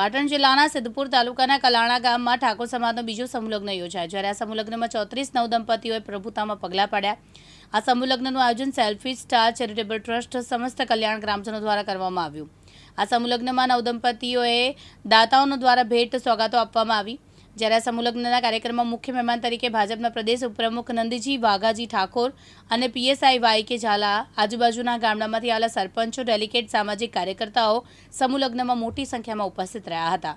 પાટણ જિલ્લાના સિદ્ધપુર તાલુકાના કલાણા ગામમાં ઠાકોર સમાજનો બીજો સમૂહલગ્ન યોજાયો, જ્યારે આ સમૂહલગ્નમાં ચોત્રીસ નવ દંપતીઓએ પ્રભુતામાં પગલાં પાડ્યા. આ સમૂહલગ્નનું આયોજન સેલ્ફી સ્ટાર ચેરિટેબલ ટ્રસ્ટ સમસ્ત કલ્યાણ ગ્રામજનો દ્વારા કરવામાં આવ્યું. આ સમૂહલગ્નમાં નવ દંપતીઓએ દાતાઓનો દ્વારા ભેટ સોગાતો આપવામાં આવી. જ્યારે આ સમૂહલગ્નના કાર્યક્રમમાં મુખ્ય મહેમાન તરીકે ભાજપના પ્રદેશ ઉપપ્રમુખ નંદીજી વાઘાજી ઠાકોર અને પીએસઆઈ વાય કે ઝાલા, આજુબાજુના ગામડામાંથી આવેલા સરપંચો ડેલિકેટ સામાજિક કાર્યકર્તાઓ સમૂહલગ્નમાં મોટી સંખ્યામાં ઉપસ્થિત રહ્યા હતા.